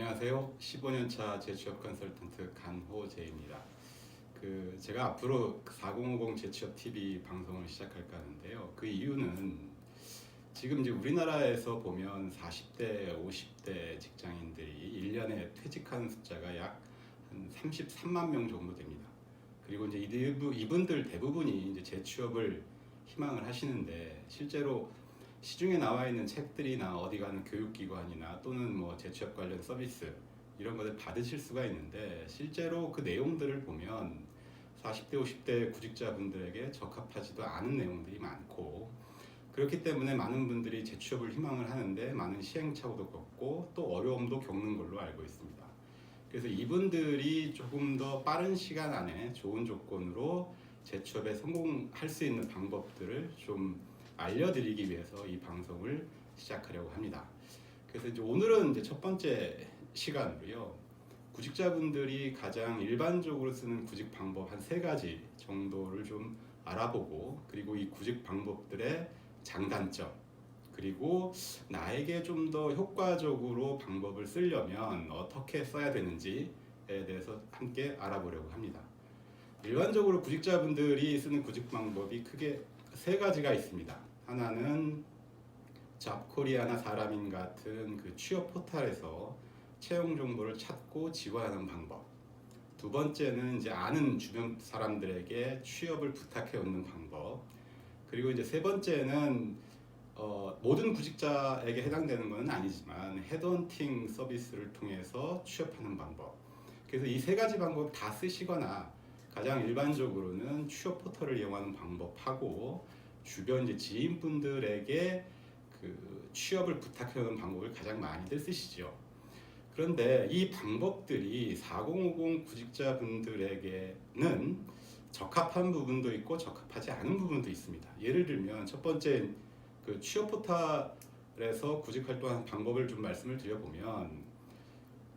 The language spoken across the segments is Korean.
안녕하세요. 15년차 재취업 컨설턴트 강호재입니다. 그 제가 앞으로 4050 재취업 TV 방송을 시작할까 하는데요. 그 이유는 지금 이제 우리나라에서 보면 40대, 50대 직장인들이 1년에 퇴직하는 숫자가 약 한 33만 명 정도 됩니다. 그리고 이제 이분- 이분들 대부분이 이제 재취업을 희망을 하시는데 실제로 시중에 나와 있는 책들이나 어디 가는 교육기관이나 또는 뭐 재취업 관련 서비스 이런 것을 받으실 수가 있는데 실제로 그 내용들을 보면 40대 50대 구직자분들에게 적합하지도 않은 내용들이 많고 그렇기 때문에 많은 분들이 재취업을 희망을 하는데 많은 시행착오도 겪고 또 어려움도 겪는 걸로 알고 있습니다. 그래서 이분들이 조금 더 빠른 시간 안에 좋은 조건으로 재취업에 성공할 수 있는 방법들을 좀 알려드리기 위해서 이 방송을 시작하려고 합니다. 그래서 이제 오늘은 이제 첫 번째 시간으로요. 구직자분들이 가장 일반적으로 쓰는 구직 방법 한 세 가지 정도를 좀 알아보고 그리고 이 구직 방법들의 장단점 그리고 나에게 좀 더 효과적으로 방법을 쓰려면 어떻게 써야 되는지에 대해서 함께 알아보려고 합니다. 일반적으로 구직자분들이 쓰는 구직 방법이 크게 세 가지가 있습니다. 하나는 잡코리아나 사람인 같은 그 취업 포털에서 채용 정보를 찾고 지원하는 방법. 두 번째는 이제 아는 주변 사람들에게 취업을 부탁해 오는 방법. 그리고 이제 세 번째는 어, 모든 구직자에게 해당되는 것은 아니지만 헤드헌팅 서비스를 통해서 취업하는 방법. 그래서 이 세 가지 방법 다 쓰시거나 가장 일반적으로는 취업 포털을 이용하는 방법하고 주변 이제 지인분들에게 그 취업을 부탁해오는 방법을 가장 많이들 쓰시죠. 그런데 이 방법들이 4050 구직자분들에게는 적합한 부분도 있고 적합하지 않은 부분도 있습니다. 예를 들면 첫 번째 그 취업 포털에서 구직 활동하는 방법을 좀 말씀을 드려보면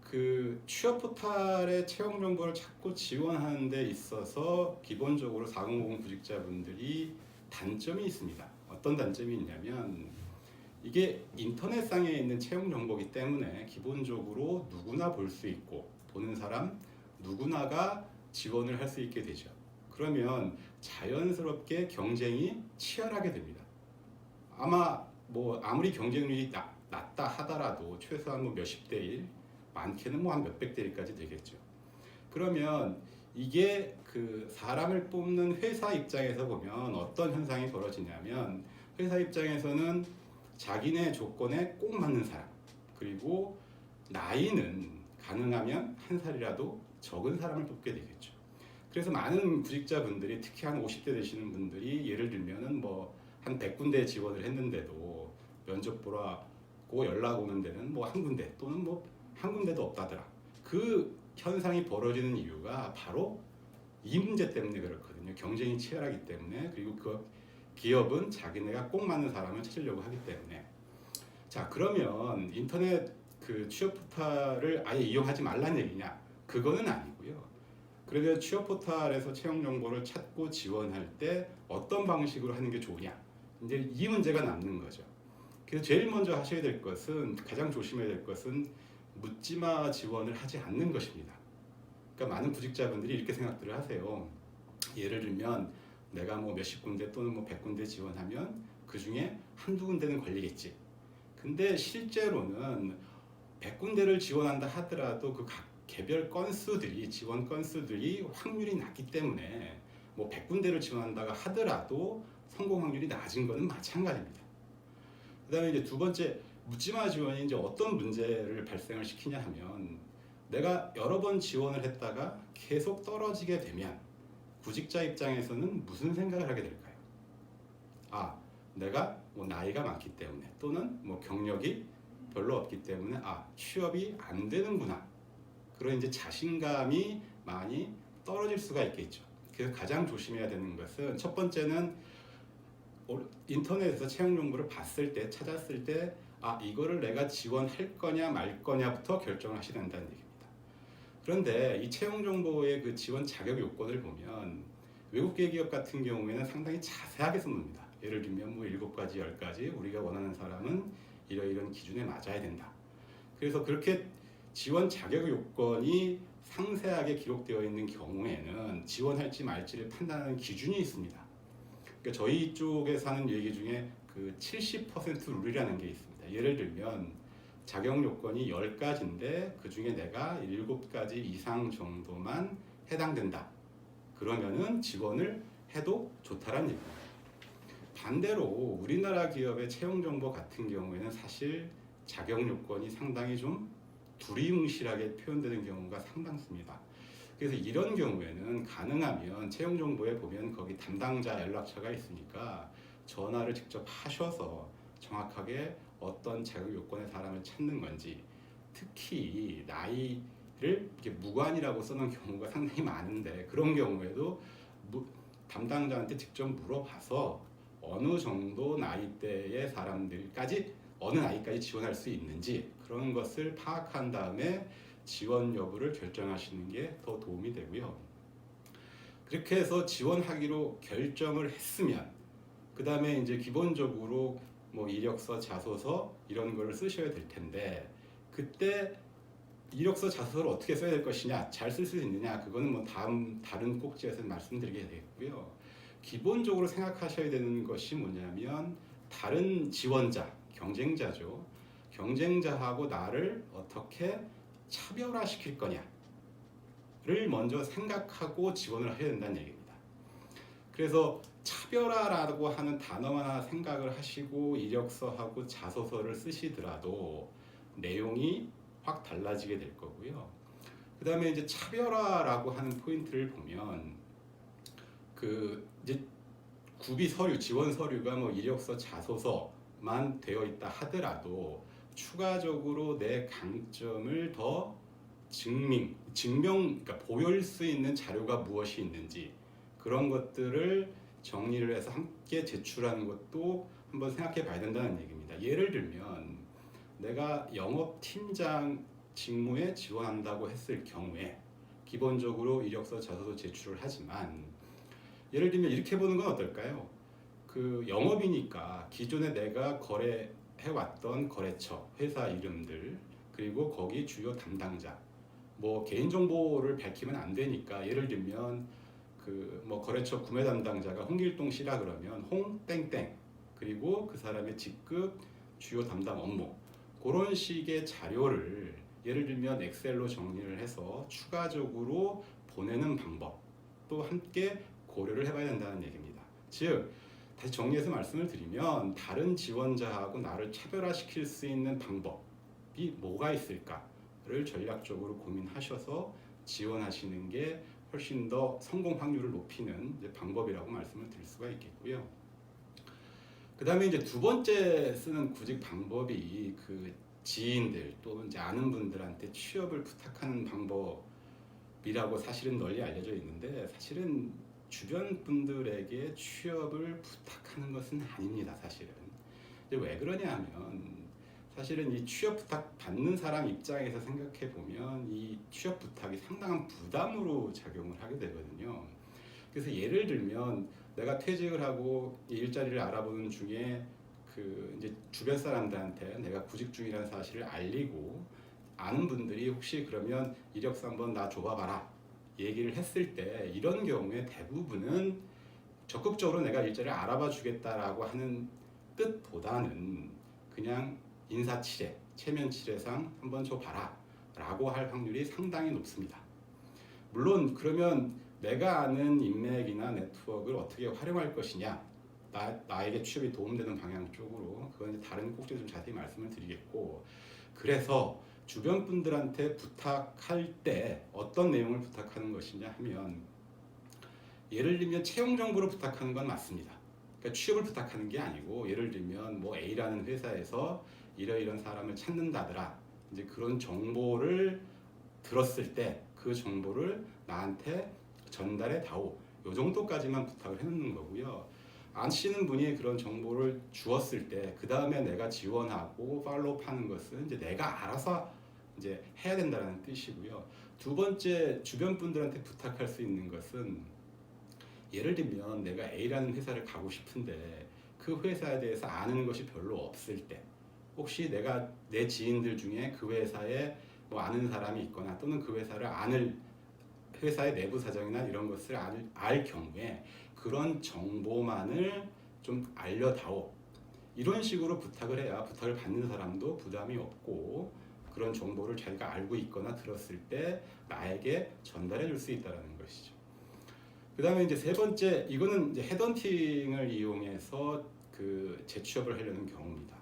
그 취업 포털의 채용 정보를 찾고 지원하는 데 있어서 기본적으로 4050 구직자분들이 단점이 있습니다. 어떤 단점이 있냐면 이게 인터넷상에 있는 채용 정보이기 때문에 기본적으로 누구나 볼 수 있고 보는 사람 누구나가 지원을 할 수 있게 되죠. 그러면 자연스럽게 경쟁이 치열하게 됩니다. 아마 뭐 아무리 경쟁률이 낮, 낮다 하더라도 최소한 뭐 몇십 대 일, 많게는 뭐 한 몇백 대 일까지 되겠죠. 그러면 이게 그 사람을 뽑는 회사 입장에서 보면 어떤 현상이 벌어지냐면 회사 입장에서는 자기네 조건에 꼭 맞는 사람 그리고 나이는 가능하면 한 살이라도 적은 사람을 뽑게 되겠죠. 그래서 많은 구직자분들이 특히 한 50대 되시는 분들이 예를 들면은 뭐 한 100군데 지원을 했는데도 면접 보러 고 연락 오는 데는 뭐 한 군데 또는 뭐 한 군데도 없다더라. 그 현상이 벌어지는 이유가 바로 이 문제 때문에 그렇거든요. 경쟁이 치열하기 때문에 그리고 그 기업은 자기네가 꼭 맞는 사람을 찾으려고 하기 때문에 자 그러면 인터넷 그 취업 포털을 아예 이용하지 말라는 얘기냐? 그거는 아니고요. 그러면 취업 포털에서 채용 정보를 찾고 지원할 때 어떤 방식으로 하는 게 좋으냐? 이제 이 문제가 남는 거죠. 그래서 제일 먼저 하셔야 될 것은 가장 조심해야 될 것은 묻지마 지원을 하지 않는 것입니다. 그러니까 많은 구직자분들이 이렇게 생각들을 하세요. 예를 들면 내가 뭐 몇십 군데 또는 뭐 백 군데 지원하면 그 중에 한두 군데는 걸리겠지. 근데 실제로는 백 군데를 지원한다 하더라도 그 각 개별 건수들이 지원 건수들이 확률이 낮기 때문에 뭐 백 군데를 지원한다가 하더라도 성공 확률이 낮은 것은 마찬가지입니다. 그다음에 이제 두 번째 묻지마 지원이 이제 어떤 문제를 발생을 시키냐 하면 내가 여러 번 지원을 했다가 계속 떨어지게 되면 구직자 입장에서는 무슨 생각을 하게 될까요? 아, 내가 뭐 나이가 많기 때문에 또는 뭐 경력이 별로 없기 때문에 아, 취업이 안 되는구나. 그런 이제 자신감이 많이 떨어질 수가 있겠죠. 그래서 가장 조심해야 되는 것은 첫 번째는 인터넷에서 채용 정보를 봤을 때 찾았을 때 아 이거를 내가 지원할 거냐 말 거냐부터 결정을 하셔야 된다는 얘기입니다. 그런데 이 채용 정보의 그 지원 자격 요건을 보면 외국계 기업 같은 경우에는 상당히 자세하게 씁니다. 예를 들면 뭐 일곱 가지, 열 가지 우리가 원하는 사람은 이러이런 기준에 맞아야 된다. 그래서 그렇게 지원 자격 요건이 상세하게 기록되어 있는 경우에는 지원할지 말지를 판단하는 기준이 있습니다. 그러니까 저희 쪽에서 하는 얘기 중에 그 70% 룰이라는 게 있습니다. 예를 들면 자격 요건이 10가지인데 그 중에 내가 7가지 이상 정도만 해당된다. 그러면은 지원을 해도 좋다라는 얘기입니다. 반대로 우리나라 기업의 채용 정보 같은 경우에는 사실 자격 요건이 상당히 좀 두리뭉실하게 표현되는 경우가 상당수입니다. 그래서 이런 경우에는 가능하면 채용 정보에 보면 거기 담당자 연락처가 있으니까 전화를 직접 하셔서 정확하게 어떤 자격 요건의 사람을 찾는 건지 특히 나이를 이렇게 무관이라고 써놓은 경우가 상당히 많은데 그런 경우에도 무- 담당자한테 직접 물어봐서 어느 정도 나이대의 사람들까지 어느 나이까지 지원할 수 있는지 그런 것을 파악한 다음에 지원 여부를 결정하시는 게 더 도움이 되고요. 그렇게 해서 지원하기로 결정을 했으면 그 다음에 이제 기본적으로 뭐 이력서, 자소서 이런 거를 쓰셔야 될 텐데 그때 이력서, 자소서를 어떻게 써야 될 것이냐, 잘 쓸 수 있느냐, 그거는 뭐 다음 다른 꼭지에서 말씀드리게 되겠고요. 기본적으로 생각하셔야 되는 것이 뭐냐면 다른 지원자, 경쟁자죠. 경쟁자하고 나를 어떻게 차별화시킬 거냐를 먼저 생각하고 지원을 해야 된다는 얘기입니다. 그래서 차별화라고 하는 단어만 생각을 하시고 이력서하고 자소서를 쓰시더라도 내용이 확 달라지게 될 거고요. 그 다음에 이제 차별화라고 하는 포인트를 보면 그 이제 구비 서류, 지원 서류가 뭐 이력서, 자소서만 되어 있다 하더라도 추가적으로 내 강점을 더 증명, 증명, 그러니까 보일 수 있는 자료가 무엇이 있는지 그런 것들을 정리를 해서 함께 제출하는 것도 한번 생각해 봐야 된다는 얘기입니다. 예를 들면 내가 영업팀장 직무에 지원한다고 했을 경우에 기본적으로 이력서 자소서 제출을 하지만 예를 들면 이렇게 보는 건 어떨까요? 그 영업이니까 기존에 내가 거래해왔던 거래처, 회사 이름들 그리고 거기 주요 담당자 뭐 개인정보를 밝히면 안 되니까 예를 들면 그 뭐 거래처 구매 담당자가 홍길동 씨라 그러면 홍 땡땡 그리고 그 사람의 직급 주요 담당 업무 그런 식의 자료를 예를 들면 엑셀로 정리를 해서 추가적으로 보내는 방법 또 함께 고려를 해봐야 된다는 얘기입니다. 즉 다시 정리해서 말씀을 드리면 다른 지원자하고 나를 차별화시킬 수 있는 방법이 뭐가 있을까를 전략적으로 고민하셔서 지원하시는 게 훨씬 더 성공 확률을 높이는 방법이라고 말씀을 드릴 수가 있겠고요. 그 다음에 이제 두 번째 쓰는 구직 방법이 그 지인들 또 이제 아는 분들한테 취업을 부탁하는 방법이라고 사실은 널리 알려져 있는데 사실은 주변 분들에게 취업을 부탁하는 것은 아닙니다. 사실은. 왜 그러냐면 사실은 이 취업 부탁 받는 사람 입장에서 생각해 보면 이 취업 부탁이 상당한 부담으로 작용을 하게 되거든요. 그래서 예를 들면 내가 퇴직을 하고 이 일자리를 알아보는 중에 그 이제 주변 사람들한테 내가 구직 중이라는 사실을 알리고 아는 분들이 혹시 그러면 이력서 한번 나 줘봐봐라 얘기를 했을 때 이런 경우에 대부분은 적극적으로 내가 일자리를 알아봐 주겠다라고 하는 뜻보다는 그냥 인사치레, 체면치레상 한번 줘봐라 라고 할 확률이 상당히 높습니다. 물론 그러면 내가 아는 인맥이나 네트워크를 어떻게 활용할 것이냐 나, 나에게 취업이 도움되는 방향 쪽으로 그건 이제 다른 꼭지 좀 자세히 말씀을 드리겠고 그래서 주변 분들한테 부탁할 때 어떤 내용을 부탁하는 것이냐 하면 예를 들면 채용 정보를 부탁하는 건 맞습니다. 그러니까 취업을 부탁하는 게 아니고 예를 들면 뭐 A라는 회사에서 이러이런 사람을 찾는다더라. 이제 그런 정보를 들었을 때 그 정보를 나한테 전달해 다오. 요 정도까지만 부탁을 해놓는 거고요. 아시는 분이 그런 정보를 주었을 때 그 다음에 내가 지원하고 팔로우 하는 것은 이제 내가 알아서 이제 해야 된다는 뜻이고요. 두 번째 주변 분들한테 부탁할 수 있는 것은 예를 들면 내가 A라는 회사를 가고 싶은데 그 회사에 대해서 아는 것이 별로 없을 때 혹시 내가 내 지인들 중에 그 회사에 뭐 아는 사람이 있거나 또는 그 회사를 아는 회사의 내부 사정이나 이런 것을 알, 알 경우에 그런 정보만을 좀 알려다오 이런 식으로 부탁을 해야 부탁을 받는 사람도 부담이 없고 그런 정보를 자기가 알고 있거나 들었을 때 나에게 전달해 줄 수 있다는 것이죠. 그 다음에 이제 세 번째 이거는 이제 헤던팅을 이용해서 그 재취업을 하려는 경우입니다.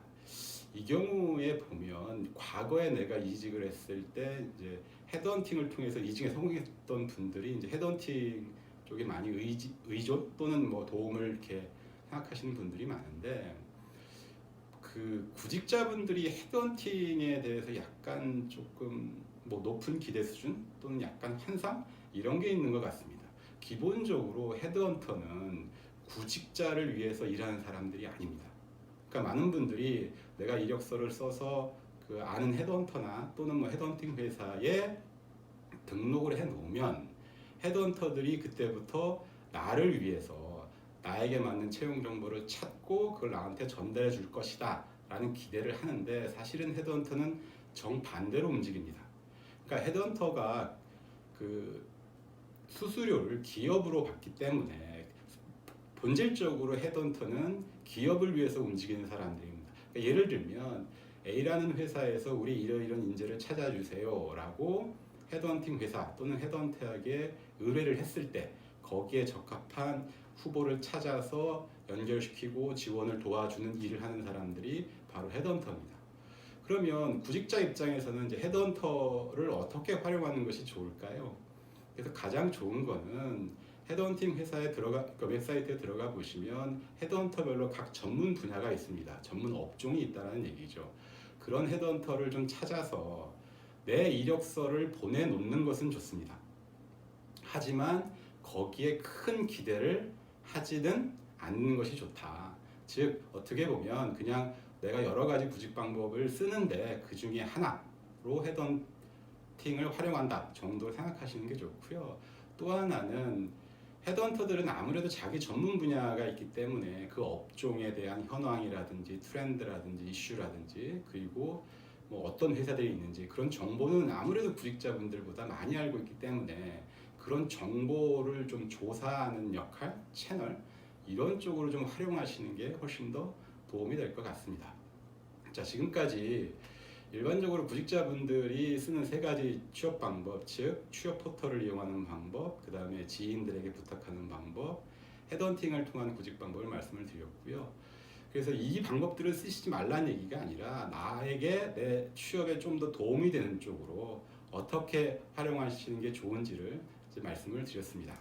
이 경우에 보면 과거에 내가 이직을 했을 때 이제 헤드헌팅을 통해서 이직에 성공했던 분들이 이제 헤드헌팅 쪽에 많이 의지, 의존 또는 뭐 도움을 이렇게 생각하시는 분들이 많은데 그 구직자분들이 헤드헌팅에 대해서 약간 조금 뭐 높은 기대 수준 또는 약간 환상 이런 게 있는 것 같습니다. 기본적으로 헤드헌터는 구직자를 위해서 일하는 사람들이 아닙니다. 그러니까 많은 분들이 내가 이력서를 써서 그 아는 헤드헌터나 또는 뭐 헤드헌팅 회사에 등록을 해 놓으면 헤드헌터들이 그때부터 나를 위해서 나에게 맞는 채용 정보를 찾고 그걸 나한테 전달해 줄 것이다 라는 기대를 하는데 사실은 헤드헌터는 정반대로 움직입니다. 그러니까 헤드헌터가 그 수수료를 기업으로 받기 때문에 본질적으로 헤드헌터는 기업을 위해서 움직이는 사람들입니다. 그러니까 예를 들면 A라는 회사에서 우리 이러이런 인재를 찾아주세요라고 헤드헌팅 회사 또는 헤드헌터에게 의뢰를 했을 때 거기에 적합한 후보를 찾아서 연결시키고 지원을 도와주는 일을 하는 사람들이 바로 헤드헌터입니다. 그러면 구직자 입장에서는 이제 헤드헌터를 어떻게 활용하는 것이 좋을까요? 그래서 가장 좋은 거는 헤드헌팅 회사에 들어가 그 웹사이트에 들어가 보시면 헤드헌터별로 각 전문 분야가 있습니다. 전문 업종이 있다는 얘기죠. 그런 헤드헌터를 좀 찾아서 내 이력서를 보내놓는 것은 좋습니다. 하지만 거기에 큰 기대를 하지는 않는 것이 좋다. 즉 어떻게 보면 그냥 내가 여러 가지 구직 방법을 쓰는데 그 중에 하나로 헤드헌팅을 활용한다 정도 생각하시는 게 좋고요. 또 하나는 헤드헌터들은 아무래도 자기 전문 분야가 있기 때문에 그 업종에 대한 현황이라든지 트렌드라든지 이슈라든지 그리고 뭐 어떤 회사들이 있는지 그런 정보는 아무래도 구직자분들보다 많이 알고 있기 때문에 그런 정보를 좀 조사하는 역할, 채널 이런 쪽으로 좀 활용하시는 게 훨씬 더 도움이 될 것 같습니다. 자, 지금까지 일반적으로 구직자분들이 쓰는 세 가지 취업 방법, 즉 취업 포털을 이용하는 방법, 그 다음에 지인들에게 부탁하는 방법, 헤드헌팅을 통한 구직 방법을 말씀을 드렸고요. 그래서 이 방법들을 쓰시지 말라는 얘기가 아니라 나에게 내 취업에 좀 더 도움이 되는 쪽으로 어떻게 활용하시는 게 좋은지를 말씀을 드렸습니다.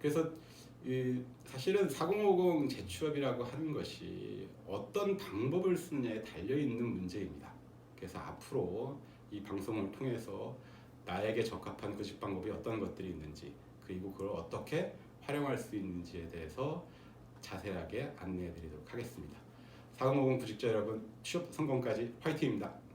그래서 이 사실은 4050 재취업이라고 하는 것이 어떤 방법을 쓰느냐에 달려 있는 문제입니다. 그래서 앞으로 이 방송을 통해서 나에게 적합한 구직 방법이 어떤 것들이 있는지 그리고 그걸 어떻게 활용할 수 있는지에 대해서 자세하게 안내해 드리도록 하겠습니다. 4050 구직자 여러분 취업 성공까지 화이팅입니다.